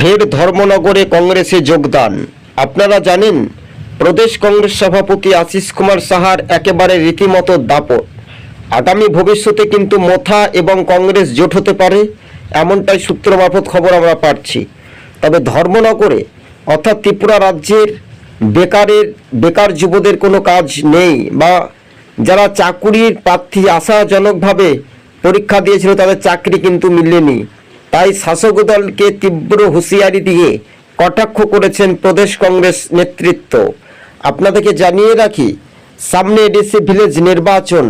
ফের ধর্মনগরে কংগ্রেসে যোগদান। আপনারা জানেন, প্রদেশ কংগ্রেস সভাপতি আশিস কুমার সাহার একেবারে রীতিমতো দাপট। আগামী ভবিষ্যতে কিন্তু মোথা এবং কংগ্রেস জোট হতে পারে, এমনটাই সূত্র মারফত খবর আমরা পাচ্ছি। তবে ধর্মনগরে, অর্থাৎ ত্রিপুরা রাজ্যের বেকারের, বেকার যুবদের কোনো কাজ নেই বা যারা চাকুরির প্রার্থী আশাজনকভাবে পরীক্ষা দিয়েছিল তাদের চাকরি কিন্তু মিলেনি। তাই শাসক দলকে তীব্র হুঁশিয়ারি দিয়ে কটাক্ষ করেছেন প্রদেশ কংগ্রেস নেতৃত্ব। আপনাদেরকে জানিয়ে রাখি, সামনে এডিসি ভিলেজ নির্বাচন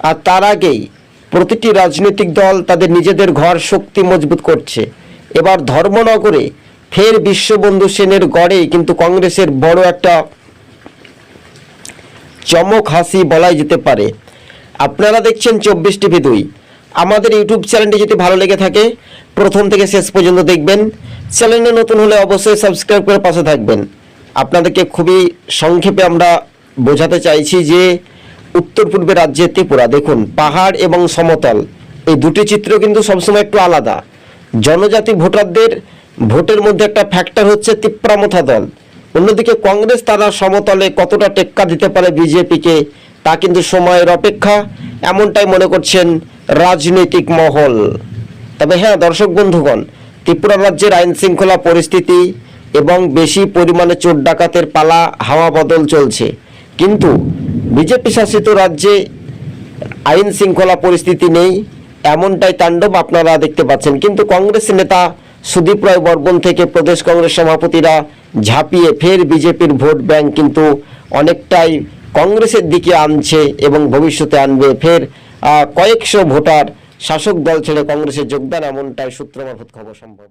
আর তার আগেই প্রতিটি রাজনৈতিক দল তাদের নিজেদের ঘর শক্তি মজবুত করছে। এবার ধর্মনগরে ফের বিশ্ববন্ধু সেনের গড়ে কিন্তু কংগ্রেসের বড় একটা চমক হাসি বলাই যেতে পারে। আপনারা দেখছেন চব্বিশ টিভি দুই। আমাদের ইউটিউব চ্যানেলটি যদি ভালো লেগে থাকে, প্রথম থেকে শেষ পর্যন্ত দেখবেন। চ্যানেলে নতুন হলে অবশ্যই সাবস্ক্রাইব করে পাশে থাকবেন। আপনাদেরকে খুবই সংক্ষেপে আমরা বোঝাতে চাইছি যে, উত্তর পূর্বে রাজ্যে ত্রিপুরা। দেখুন, পাহাড় এবং সমতল, এই দুটি চিত্র কিন্তু সবসময় একটু আলাদা। জনজাতি ভোটারদের ভোটের মধ্যে একটা ফ্যাক্টর হচ্ছে তিপ্রামথা দল। অন্যদিকে কংগ্রেস তারা সমতলে কতটা টেক্কা দিতে পারে বিজেপিকে, তা কিন্তু সময়ের অপেক্ষা। এমনটাই মনে করছেন রাজনৈতিক মহল। তবে হ্যাঁ দর্শক বন্ধুগণ, ত্রিপুরা রাজ্যের আইন শৃঙ্খলা পরিস্থিতি এবং বেশি পরিমাণে চোর ডাকাতের পালা, হাওয়া বদল চলছে। কিন্তু বিজেপি শাসিত রাজ্যে আইন শৃঙ্খলা পরিস্থিতি নেই, এমনটাই তাণ্ডব আপনারা দেখতে পাচ্ছেন। কিন্তু কংগ্রেস নেতা সুদীপ রায় বর্মন থেকে প্রদেশ কংগ্রেস সভাপতিরা ঝাঁপিয়ে ফের বিজেপির ভোট ব্যাংক কিন্তু অনেকটাই কংগ্রেসের দিকে আনছে এবং ভবিষ্যতে আনবে, ফের কয়েকশো ভোটার শাসক দল ছেড়ে কংগ্রেসে যোগদান এমনটাই সূত্র মারফত খবর সম্ভব।